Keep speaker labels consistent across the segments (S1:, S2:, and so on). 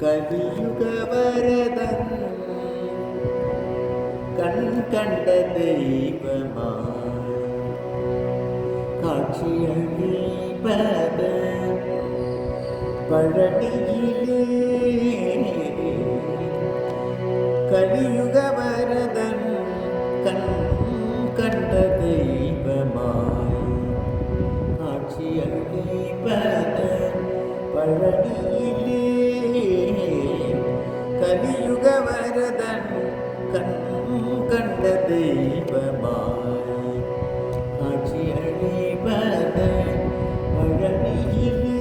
S1: கலியுகவரதன் கண் கண்ட தெய்வமா காட்சி அழிப்பத பழனியிலே கலியுகவரதன் கண் கண்ட தெய்வமாய் காட்சி அழிப்பத பழனியிலே கலியுக வரதன் கண் கண்ட தெய்வமாய். காட்சி காட்சியளிப்பத பழனியிலே.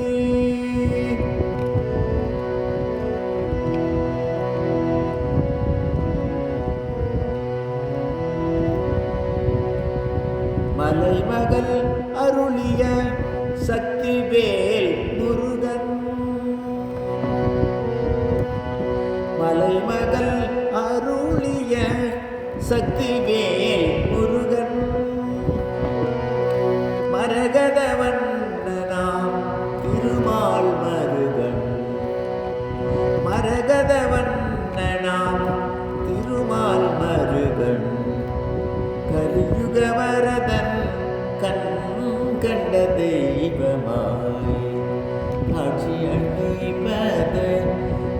S1: மலைமகள் அருளிய சக்தி வேல் சக்திவேல் முருகன். மரகதவண்ணனாம் திருமால் மருகன். மரகதவண்ணனாம் திருமால் மருகன். கலியுகவரதன் கண் கண்ட தெய்வமாய். காட்சி அழைப்பத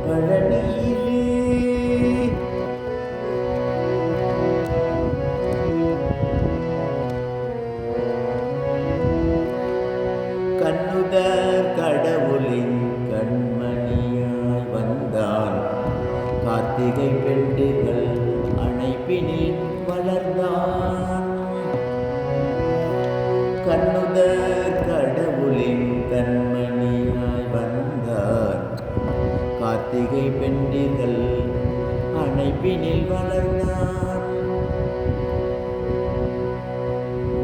S1: பழனி கண்ட கடவுளின் கண்மணியாய் வந்தான். கார்த்திகை பெண்டுகள் அணைப்பினில் வளர்ந்தான். கண்ணுத கடவுளின் கண்மணியாய் வந்தார். கார்த்திகை பெண்டிகள் அணைப்பினில் வளர்ந்தான்.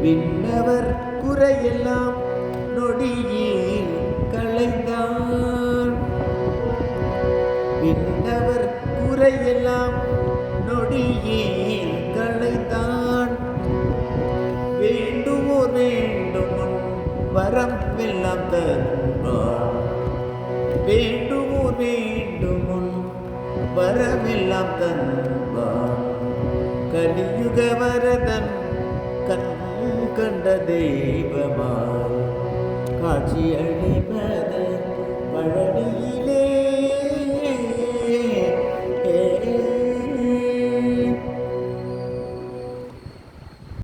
S1: விண்ணவர் குறையெல்லாம் நொடியில் களைந்தான். விண்ணவர் குறையெல்லாம் நொடியில் களைந்தான். வேண்டுமோ வேண்டும் வரம் எல்லாம் தருவான் வேண்டுமோ வேண்டும் வரமெல்லாம் தருவான் கலியுக வரதன் கண் கண்ட தெய்வமான் காட்சி அளிப்பது பழனியிலே